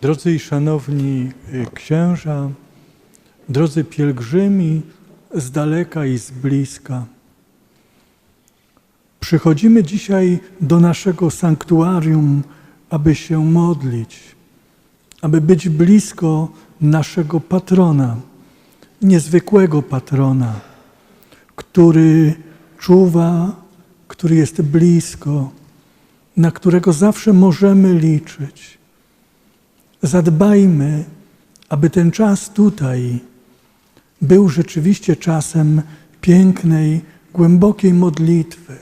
Drodzy i szanowni y, księża, drodzy pielgrzymi z daleka i z bliska. Przychodzimy dzisiaj do naszego sanktuarium, aby się modlić, aby być blisko naszego patrona, niezwykłego patrona, który czuwa, który jest blisko, na którego zawsze możemy liczyć. Zadbajmy, aby ten czas tutaj był rzeczywiście czasem pięknej, głębokiej modlitwy.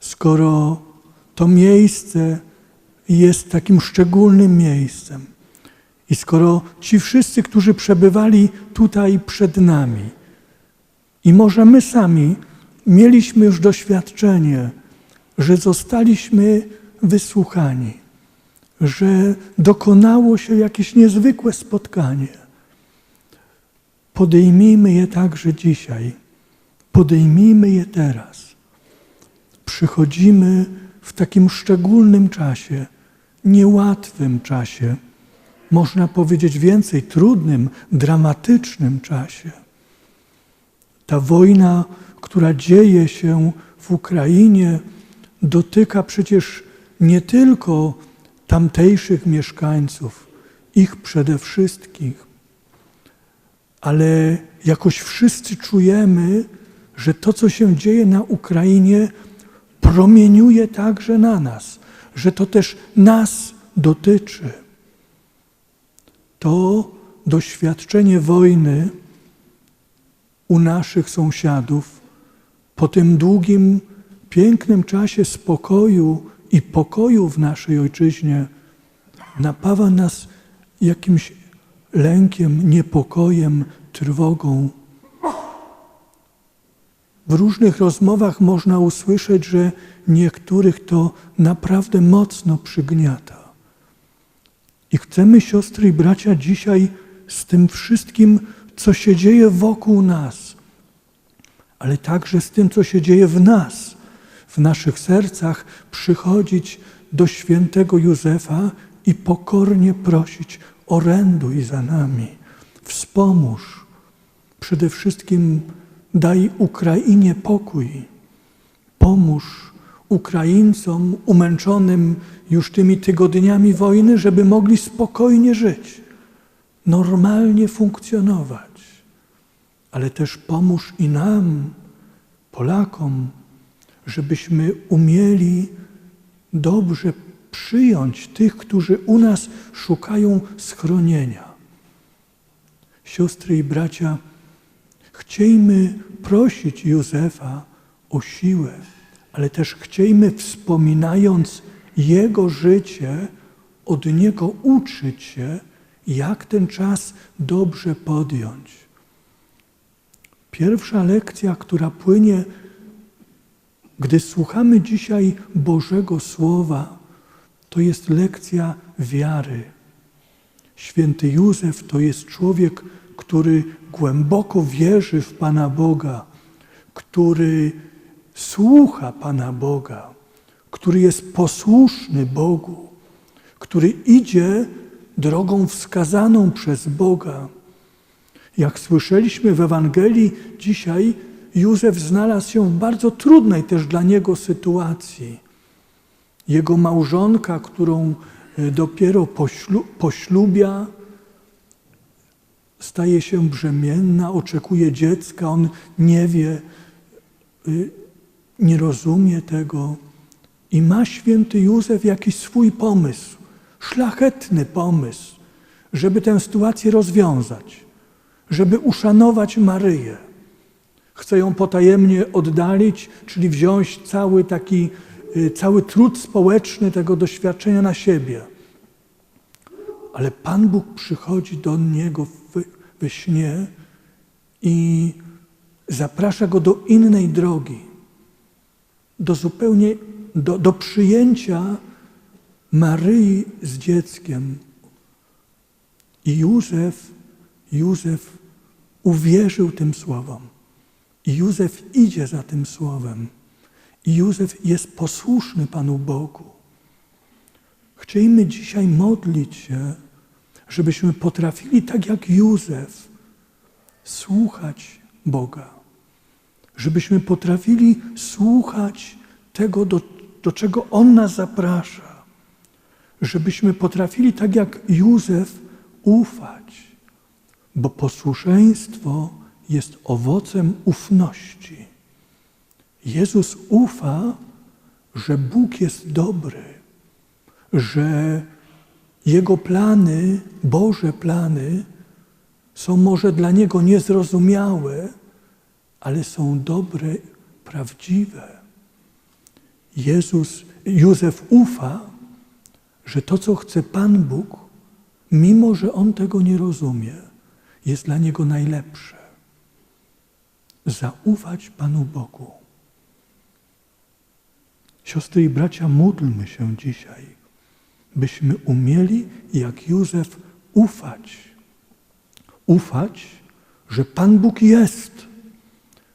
Skoro to miejsce jest takim szczególnym miejscem i skoro ci wszyscy, którzy przebywali tutaj przed nami, i może my sami mieliśmy już doświadczenie, że zostaliśmy wysłuchani, że dokonało się jakieś niezwykłe spotkanie. Podejmijmy je także dzisiaj. Podejmijmy je teraz. Przychodzimy w takim szczególnym czasie, niełatwym czasie, można powiedzieć więcej, trudnym, dramatycznym czasie. Ta wojna, która dzieje się w Ukrainie, dotyka przecież nie tylko tamtejszych mieszkańców, ich przede wszystkich, ale jakoś wszyscy czujemy, że to, co się dzieje na Ukrainie, promieniuje także na nas, że to też nas dotyczy. To doświadczenie wojny u naszych sąsiadów po tym długim, pięknym czasie spokoju i pokoju w naszej ojczyźnie napawa nas jakimś lękiem, niepokojem, trwogą. W różnych rozmowach można usłyszeć, że niektórych to naprawdę mocno przygniata. I chcemy, siostry i bracia, dzisiaj z tym wszystkim, co się dzieje wokół nas, ale także z tym, co się dzieje w nas, w naszych sercach, przychodzić do świętego Józefa i pokornie prosić: oręduj za nami, wspomóż. Przede wszystkim daj Ukrainie pokój. Pomóż Ukraińcom umęczonym już tymi tygodniami wojny, żeby mogli spokojnie żyć, normalnie funkcjonować. Ale też pomóż i nam, Polakom, żebyśmy umieli dobrze przyjąć tych, którzy u nas szukają schronienia. Siostry i bracia, chciejmy prosić Józefa o siłę, ale też chciejmy, wspominając Jego życie, od Niego uczyć się, jak ten czas dobrze podjąć. Pierwsza lekcja, która płynie, gdy słuchamy dzisiaj Bożego Słowa, to jest lekcja wiary. Święty Józef to jest człowiek, który głęboko wierzy w Pana Boga, który słucha Pana Boga, który jest posłuszny Bogu, który idzie drogą wskazaną przez Boga. Jak słyszeliśmy w Ewangelii dzisiaj, Józef znalazł się w bardzo trudnej też dla niego sytuacji. Jego małżonka, którą e, dopiero poślubia, staje się brzemienna, oczekuje dziecka, on nie wie, y, nie rozumie tego. I ma święty Józef jakiś swój pomysł, szlachetny pomysł, żeby tę sytuację rozwiązać, żeby uszanować Maryję. Chce ją potajemnie oddalić, czyli wziąć cały taki, y, cały trud społeczny tego doświadczenia na siebie. Ale Pan Bóg przychodzi do niego we śnie i zaprasza go do innej drogi, do zupełnie, do, do przyjęcia Maryi z dzieckiem. I Józef, Józef uwierzył tym słowom. I Józef idzie za tym słowem. I Józef jest posłuszny Panu Bogu. Chcielibyśmy dzisiaj modlić się, żebyśmy potrafili, tak jak Józef, słuchać Boga. Żebyśmy potrafili słuchać tego, do, do czego On nas zaprasza. Żebyśmy potrafili, tak jak Józef, ufać, bo posłuszeństwo jest owocem ufności. Jezus ufa, że Bóg jest dobry, że Jego plany, Boże plany, są może dla Niego niezrozumiałe, ale są dobre, prawdziwe. Jezus, Józef ufa, że to, co chce Pan Bóg, mimo że on tego nie rozumie, jest dla niego najlepsze. Zaufać Panu Bogu. Siostry i bracia, módlmy się dzisiaj, byśmy umieli, jak Józef, ufać. Ufać, że Pan Bóg jest,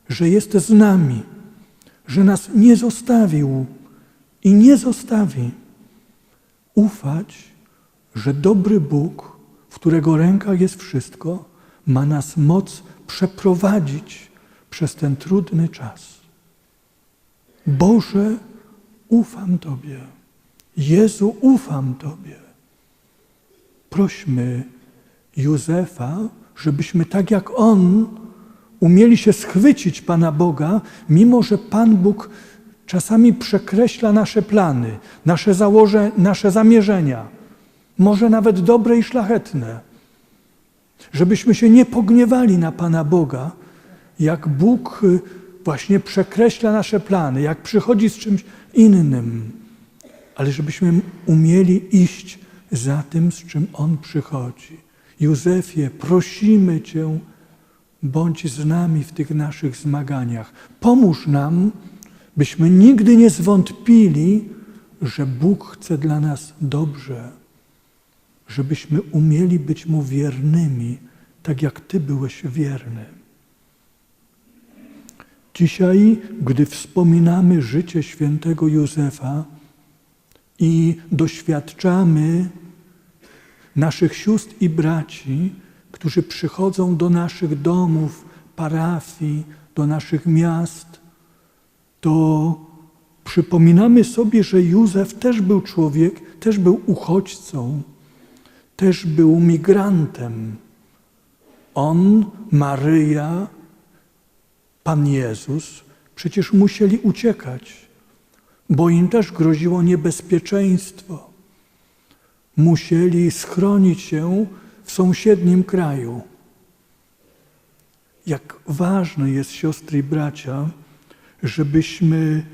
że jest z nami, że nas nie zostawił i nie zostawi. Ufać, że dobry Bóg, w którego rękach jest wszystko, ma nas moc przeprowadzić przez ten trudny czas. Boże, ufam Tobie. Jezu, ufam Tobie. Prośmy Józefa, żebyśmy tak jak on umieli się schwycić Pana Boga, mimo że Pan Bóg czasami przekreśla nasze plany, nasze, założe, nasze zamierzenia, może nawet dobre i szlachetne. Żebyśmy się nie pogniewali na Pana Boga, jak Bóg y, właśnie przekreśla nasze plany, jak przychodzi z czymś innym, ale żebyśmy umieli iść za tym, z czym On przychodzi. Józefie, prosimy Cię, bądź z nami w tych naszych zmaganiach. Pomóż nam, byśmy nigdy nie zwątpili, że Bóg chce dla nas dobrze, żebyśmy umieli być Mu wiernymi, tak jak Ty byłeś wierny. Dzisiaj, gdy wspominamy życie świętego Józefa i doświadczamy naszych sióstr i braci, którzy przychodzą do naszych domów, parafii, do naszych miast, to przypominamy sobie, że Józef też był człowiek, też był uchodźcą, też był migrantem. On, Maryja, Pan Jezus przecież musieli uciekać, bo im też groziło niebezpieczeństwo. Musieli schronić się w sąsiednim kraju. Jak ważne jest, siostry i bracia, żebyśmy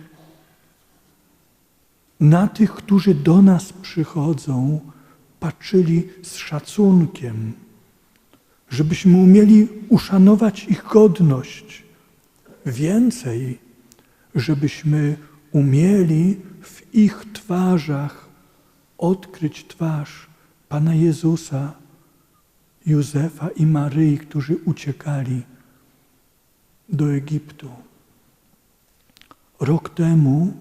na tych, którzy do nas przychodzą, patrzyli z szacunkiem, żebyśmy umieli uszanować ich godność. Więcej, żebyśmy umieli w ich twarzach odkryć twarz Pana Jezusa, Józefa i Maryi, którzy uciekali do Egiptu. Rok temu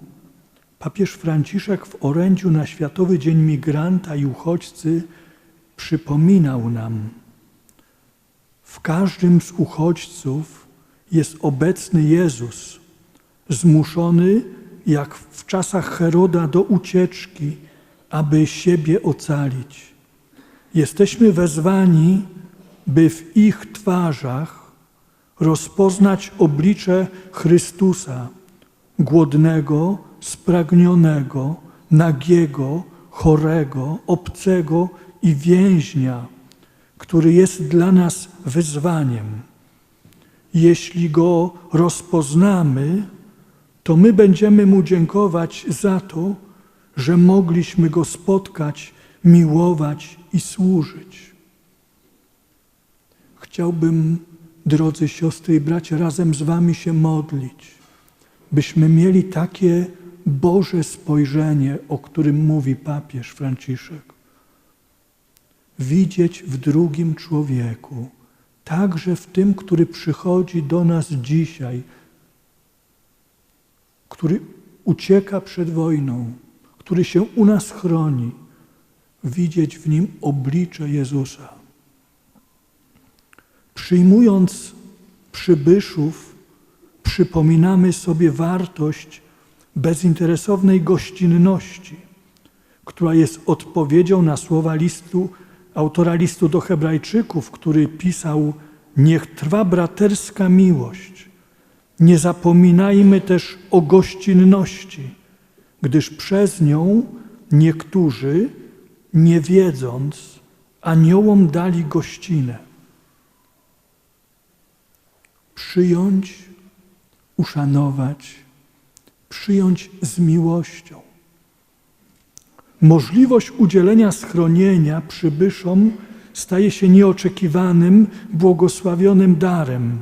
papież Franciszek w orędziu na Światowy Dzień Migranta i Uchodźcy przypominał nam, w każdym z uchodźców jest obecny Jezus, zmuszony jak w czasach Heroda do ucieczki, aby siebie ocalić. Jesteśmy wezwani, by w ich twarzach rozpoznać oblicze Chrystusa, głodnego, spragnionego, nagiego, chorego, obcego i więźnia, który jest dla nas wyzwaniem. Jeśli go rozpoznamy, to my będziemy mu dziękować za to, że mogliśmy go spotkać, miłować i służyć. Chciałbym, drodzy siostry i bracia, razem z Wami się modlić byśmy mieli takie Boże spojrzenie, o którym mówi papież Franciszek. Widzieć w drugim człowieku, także w tym, który przychodzi do nas dzisiaj, który ucieka przed wojną, który się u nas chroni, widzieć w nim oblicze Jezusa. Przyjmując przybyszów, przypominamy sobie wartość bezinteresownej gościnności, która jest odpowiedzią na słowa listu, autora listu do Hebrajczyków, który pisał: Niech trwa braterska miłość. Nie zapominajmy też o gościnności, gdyż przez nią niektórzy, nie wiedząc, aniołom dali gościnę. Przyjąć, uszanować, przyjąć z miłością. Możliwość udzielenia schronienia przybyszom staje się nieoczekiwanym, błogosławionym darem,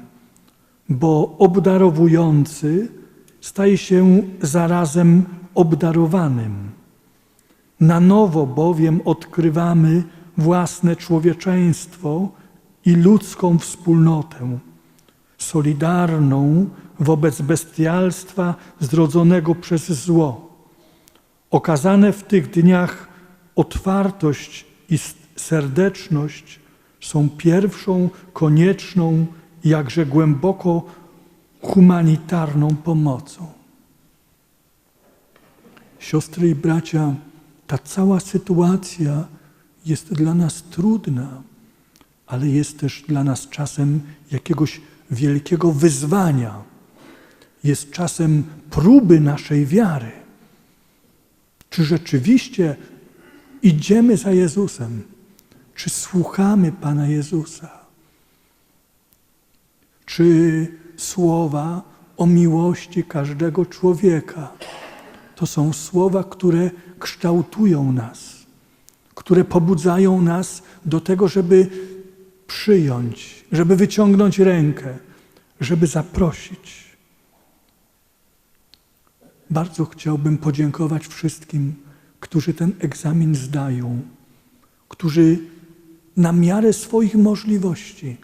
bo obdarowujący staje się zarazem obdarowanym. Na nowo bowiem odkrywamy własne człowieczeństwo i ludzką wspólnotę, solidarną wobec bestialstwa zrodzonego przez zło. Okazane w tych dniach otwartość i serdeczność są pierwszą, konieczną, jakże głęboko humanitarną pomocą. Siostry i bracia, ta cała sytuacja jest dla nas trudna, ale jest też dla nas czasem jakiegoś wielkiego wyzwania. Jest czasem próby naszej wiary. Czy rzeczywiście idziemy za Jezusem? Czy słuchamy Pana Jezusa? Czy słowa o miłości każdego człowieka to są słowa, które kształtują nas, które pobudzają nas do tego, żeby przyjąć, żeby wyciągnąć rękę, żeby zaprosić. Bardzo chciałbym podziękować wszystkim, którzy ten egzamin zdają, którzy na miarę swoich możliwości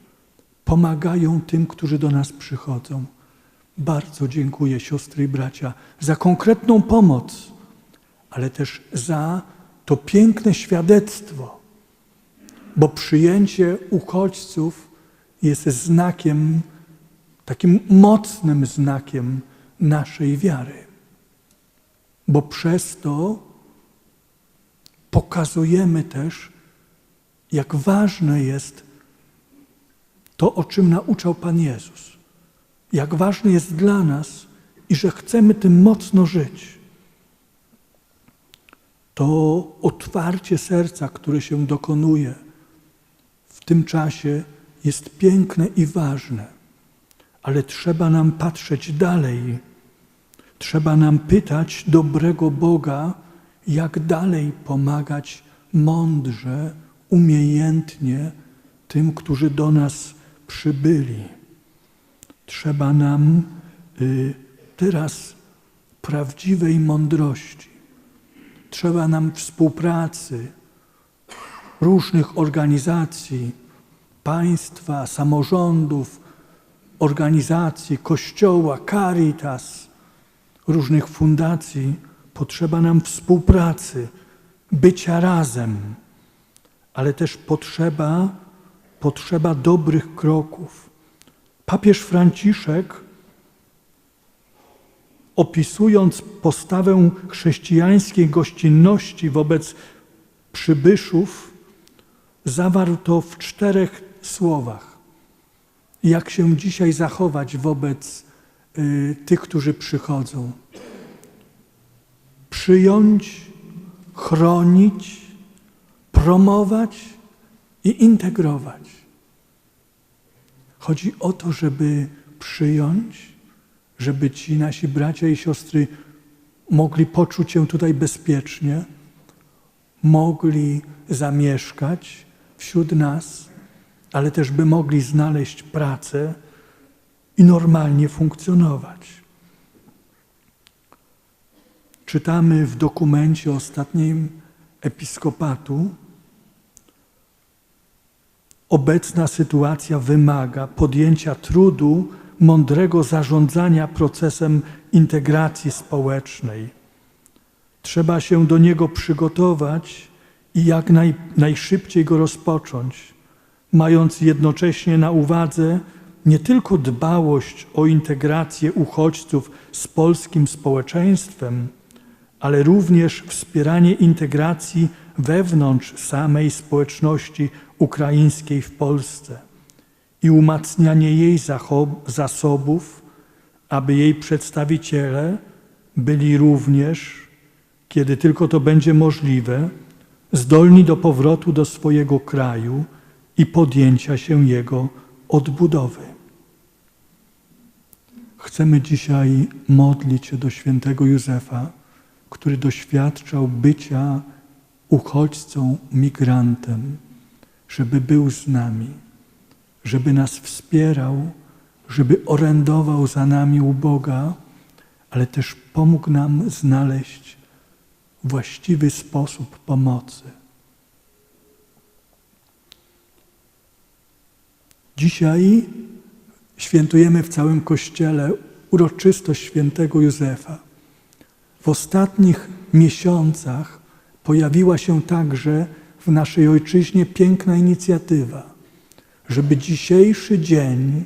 pomagają tym, którzy do nas przychodzą. Bardzo dziękuję, siostry i bracia, za konkretną pomoc, ale też za to piękne świadectwo, bo przyjęcie uchodźców jest znakiem, takim mocnym znakiem naszej wiary, bo przez to pokazujemy też, jak ważne jest to, o czym nauczał Pan Jezus. Jak ważne jest dla nas i że chcemy tym mocno żyć. To otwarcie serca, które się dokonuje w tym czasie, jest piękne i ważne, ale trzeba nam patrzeć dalej. Trzeba nam pytać dobrego Boga, jak dalej pomagać mądrze, umiejętnie tym, którzy do nas przybyli. Trzeba nam y, teraz prawdziwej mądrości. Trzeba nam współpracy różnych organizacji, państwa, samorządów, organizacji, kościoła, caritas, różnych fundacji. Potrzeba nam współpracy, bycia razem, ale też potrzeba potrzeba dobrych kroków. Papież Franciszek, opisując postawę chrześcijańskiej gościnności wobec przybyszów, zawarł to w czterech słowach. Jak się dzisiaj zachować wobec tych, którzy przychodzą? Przyjąć, chronić, promować i integrować. Chodzi o to, żeby przyjąć, żeby ci nasi bracia i siostry mogli poczuć się tutaj bezpiecznie, mogli zamieszkać wśród nas, ale też by mogli znaleźć pracę i normalnie funkcjonować. Czytamy w dokumencie ostatnim episkopatu, Obecna sytuacja wymaga podjęcia trudu mądrego zarządzania procesem integracji społecznej. Trzeba się do niego przygotować i jak naj, najszybciej go rozpocząć, mając jednocześnie na uwadze nie tylko dbałość o integrację uchodźców z polskim społeczeństwem, ale również wspieranie integracji wewnątrz samej społeczności ukraińskiej w Polsce i umacnianie jej zasobów, aby jej przedstawiciele byli również, kiedy tylko to będzie możliwe, zdolni do powrotu do swojego kraju i podjęcia się jego odbudowy. Chcemy dzisiaj modlić się do świętego Józefa, który doświadczał bycia uchodźcą, migrantem, żeby był z nami, żeby nas wspierał, żeby orędował za nami u Boga, ale też pomógł nam znaleźć właściwy sposób pomocy. Dzisiaj świętujemy w całym Kościele uroczystość świętego Józefa. W ostatnich miesiącach pojawiła się także w naszej ojczyźnie piękna inicjatywa, żeby dzisiejszy dzień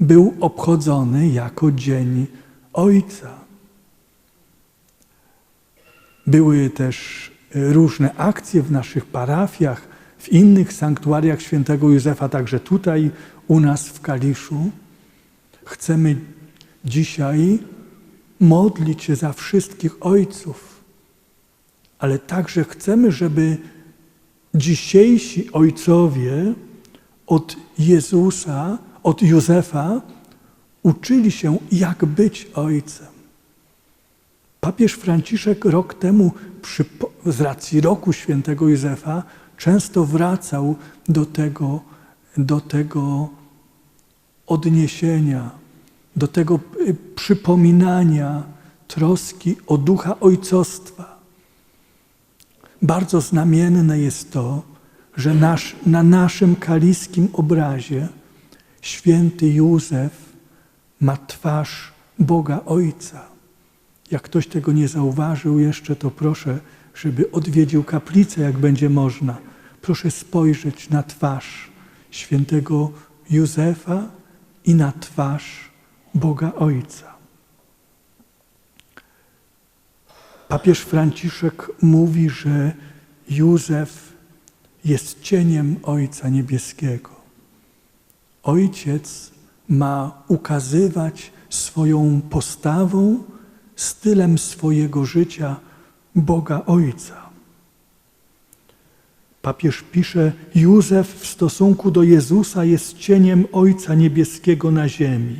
był obchodzony jako Dzień Ojca. Były też różne akcje w naszych parafiach, w innych sanktuariach świętego Józefa, także tutaj u nas w Kaliszu. Chcemy dzisiaj modlić się za wszystkich ojców, ale także chcemy, żeby dzisiejsi ojcowie od Jezusa, od Józefa uczyli się, jak być ojcem. Papież Franciszek rok temu, z racji roku świętego Józefa, często wracał do tego, do tego odniesienia, do tego y, przypominania troski o ducha ojcostwa. Bardzo znamienne jest to, że nasz, na naszym kaliskim obrazie święty Józef ma twarz Boga Ojca. Jak ktoś tego nie zauważył jeszcze, to proszę, żeby odwiedził kaplicę, jak będzie można. Proszę spojrzeć na twarz świętego Józefa i na twarz Boga Ojca. Papież Franciszek mówi, że Józef jest cieniem Ojca Niebieskiego. Ojciec ma ukazywać swoją postawą, stylem swojego życia Boga Ojca. Papież pisze, Józef w stosunku do Jezusa jest cieniem Ojca Niebieskiego na ziemi.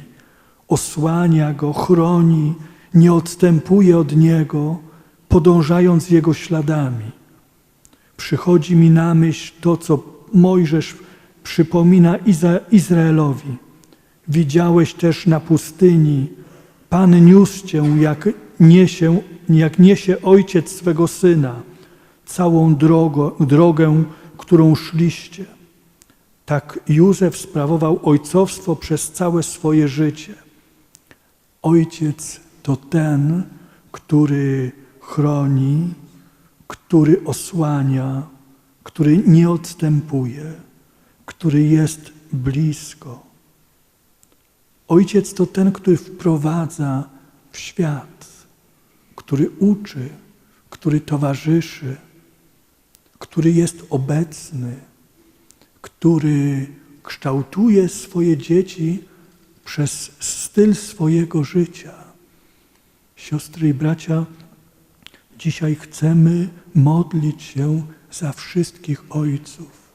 Osłania Go, chroni, nie odstępuje od Niego, podążając Jego śladami. Przychodzi mi na myśl to, co Mojżesz przypomina Izraelowi. Widziałeś też na pustyni, Pan niósł Cię, jak niesie, jak niesie Ojciec swego Syna – całą drogę, drogę, którą szliście. Tak Józef sprawował ojcowstwo przez całe swoje życie. Ojciec to ten, który chroni, który osłania, który nie odstępuje, który jest blisko. Ojciec to ten, który wprowadza w świat, który uczy, który towarzyszy który jest obecny, który kształtuje swoje dzieci przez styl swojego życia. Siostry i bracia, dzisiaj chcemy modlić się za wszystkich ojców,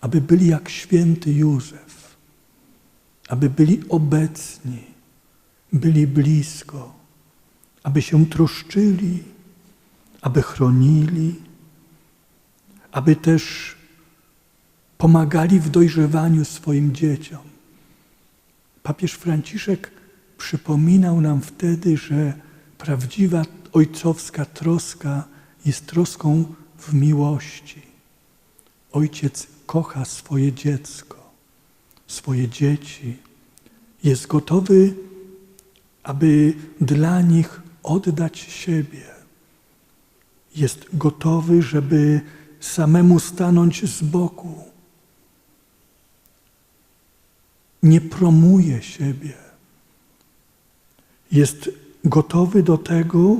aby byli jak święty Józef, aby byli obecni, byli blisko, aby się troszczyli, aby chronili, aby też pomagali w dojrzewaniu swoim dzieciom. Papież Franciszek przypominał nam wtedy, że prawdziwa ojcowska troska jest troską w miłości. Ojciec kocha swoje dziecko, swoje dzieci. Jest gotowy, aby dla nich oddać siebie. jest gotowy, żeby samemu stanąć z boku. Nie promuje siebie. Jest gotowy do tego,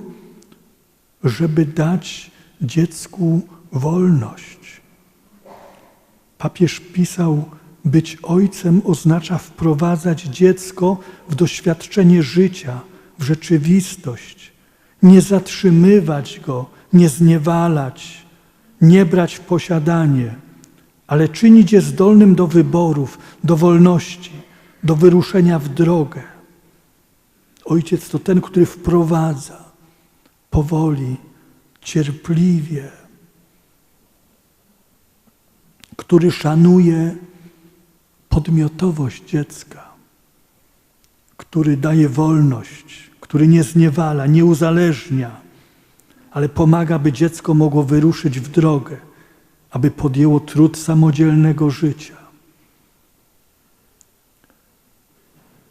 żeby dać dziecku wolność. Papież pisał, być ojcem oznacza wprowadzać dziecko w doświadczenie życia, w rzeczywistość, nie zatrzymywać go, nie zniewalać, nie brać w posiadanie, ale czynić je zdolnym do wyborów, do wolności, do wyruszenia w drogę. Ojciec to ten, który wprowadza powoli, cierpliwie, który szanuje podmiotowość dziecka, który daje wolność, który nie zniewala, nie uzależnia, ale pomaga, by dziecko mogło wyruszyć w drogę, aby podjęło trud samodzielnego życia.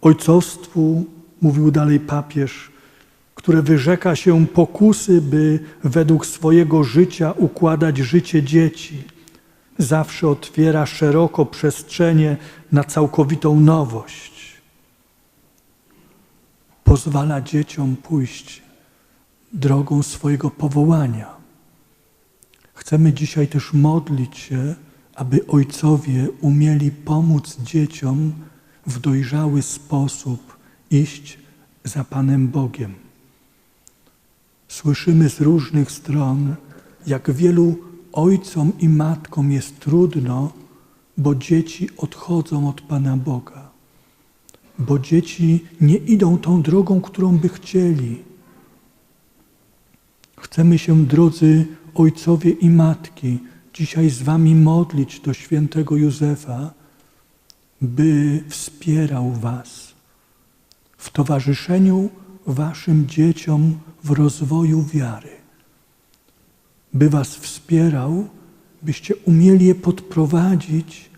Ojcostwu, mówił dalej papież, które wyrzeka się pokusy, by według swojego życia układać życie dzieci, zawsze otwiera szeroko przestrzenie na całkowitą nowość. Pozwala dzieciom pójść drogą swojego powołania. Chcemy dzisiaj też modlić się, aby ojcowie umieli pomóc dzieciom w dojrzały sposób iść za Panem Bogiem. Słyszymy z różnych stron, jak wielu ojcom i matkom jest trudno, bo dzieci odchodzą od Pana Boga, bo dzieci nie idą tą drogą, którą by chcieli. Chcemy się, drodzy ojcowie i matki, dzisiaj z Wami modlić do świętego Józefa, by wspierał Was w towarzyszeniu Waszym dzieciom w rozwoju wiary, by Was wspierał, byście umieli je podprowadzić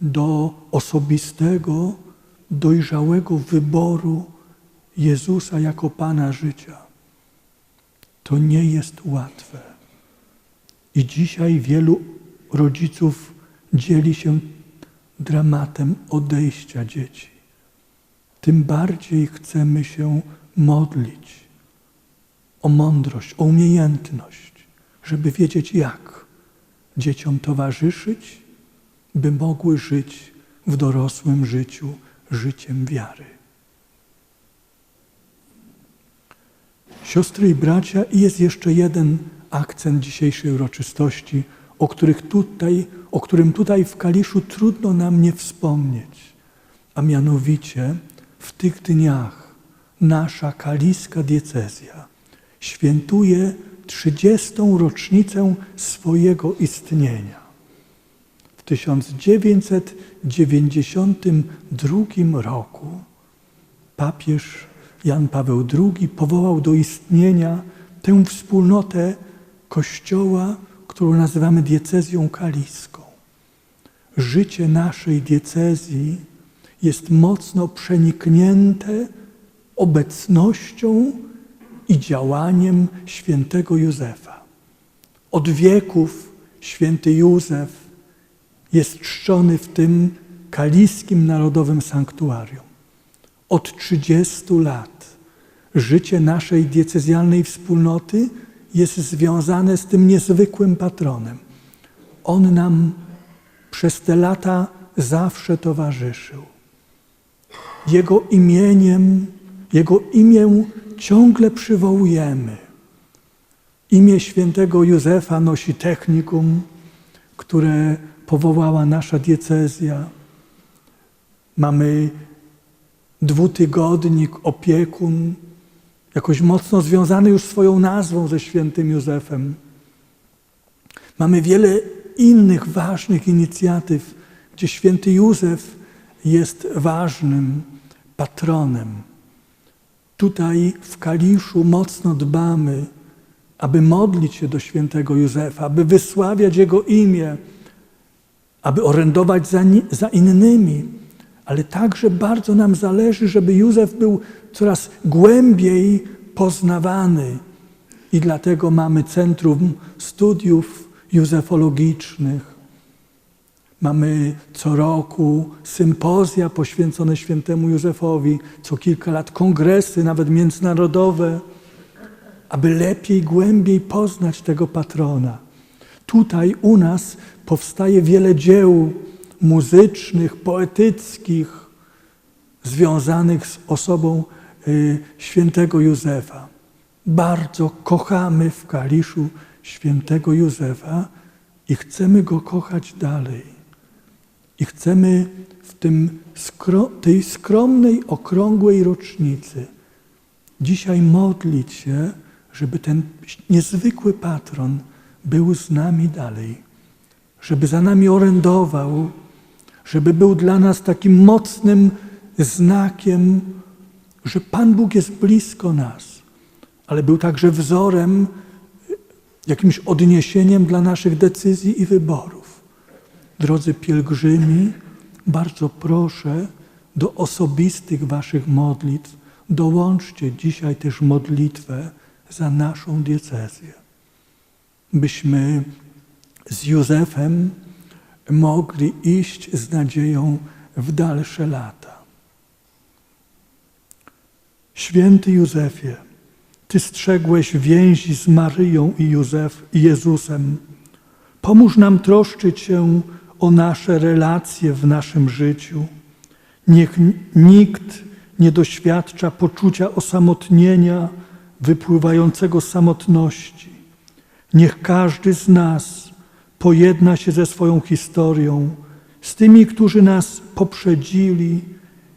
do osobistego, dojrzałego wyboru Jezusa jako Pana życia. To nie jest łatwe. I dzisiaj wielu rodziców dzieli się dramatem odejścia dzieci. Tym bardziej chcemy się modlić o mądrość, o umiejętność, żeby wiedzieć, jak dzieciom towarzyszyć, by mogły żyć w dorosłym życiu życiem wiary. Siostry i bracia, i jest jeszcze jeden akcent dzisiejszej uroczystości, o, których tutaj, o którym tutaj w Kaliszu trudno nam nie wspomnieć, a mianowicie w tych dniach nasza kaliska diecezja świętuje 30. rocznicę swojego istnienia. W 1992 roku papież Jan Paweł II powołał do istnienia tę wspólnotę Kościoła, którą nazywamy diecezją kaliską. Życie naszej diecezji jest mocno przeniknięte obecnością i działaniem świętego Józefa. Od wieków święty Józef jest czczony w tym kaliskim narodowym sanktuarium. Od 30 lat życie naszej diecezjalnej wspólnoty jest związane z tym niezwykłym patronem. On nam przez te lata zawsze towarzyszył. Jego imieniem, Jego imię ciągle przywołujemy. Imię świętego Józefa nosi technikum, które powołała nasza diecezja. Mamy dwutygodnik, opiekun, jakoś mocno związany już swoją nazwą ze świętym Józefem. Mamy wiele innych ważnych inicjatyw, gdzie święty Józef jest ważnym patronem. Tutaj w Kaliszu mocno dbamy, aby modlić się do świętego Józefa, aby wysławiać Jego imię, aby orędować za, za innymi, ale także bardzo nam zależy, żeby Józef był coraz głębiej poznawany i dlatego mamy Centrum Studiów Józefologicznych. Mamy co roku sympozja poświęcone świętemu Józefowi, co kilka lat kongresy, nawet międzynarodowe, aby lepiej, głębiej poznać tego patrona. Tutaj u nas powstaje wiele dzieł muzycznych, poetyckich, związanych z osobą y, świętego Józefa. Bardzo kochamy w Kaliszu świętego Józefa i chcemy go kochać dalej. I chcemy w tym, tej skromnej, okrągłej rocznicy dzisiaj modlić się, żeby ten niezwykły patron był z nami dalej, żeby za nami orędował, żeby był dla nas takim mocnym znakiem, że Pan Bóg jest blisko nas, ale był także wzorem, jakimś odniesieniem dla naszych decyzji i wyborów. Drodzy pielgrzymi, bardzo proszę do osobistych Waszych modlitw dołączcie dzisiaj też modlitwę za naszą diecezję, byśmy z Józefem mogli iść z nadzieją w dalsze lata. Święty Józefie, Ty strzegłeś więzi z Maryją i, Józef, i Jezusem. Pomóż nam troszczyć się o nasze relacje w naszym życiu. Niech nikt nie doświadcza poczucia osamotnienia wypływającego z samotności. Niech każdy z nas pojedna się ze swoją historią, z tymi, którzy nas poprzedzili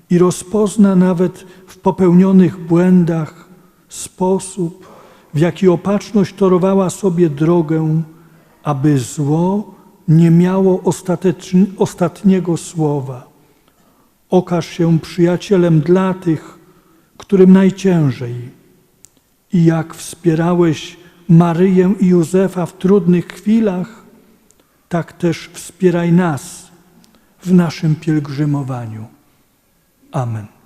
i rozpozna nawet w popełnionych błędach sposób, w jaki opatrzność torowała sobie drogę, aby zło nie miało ostatniego słowa. Okaż się przyjacielem dla tych, którym najciężej. I jak wspierałeś Maryję i Józefa w trudnych chwilach, tak też wspieraj nas w naszym pielgrzymowaniu. Amen.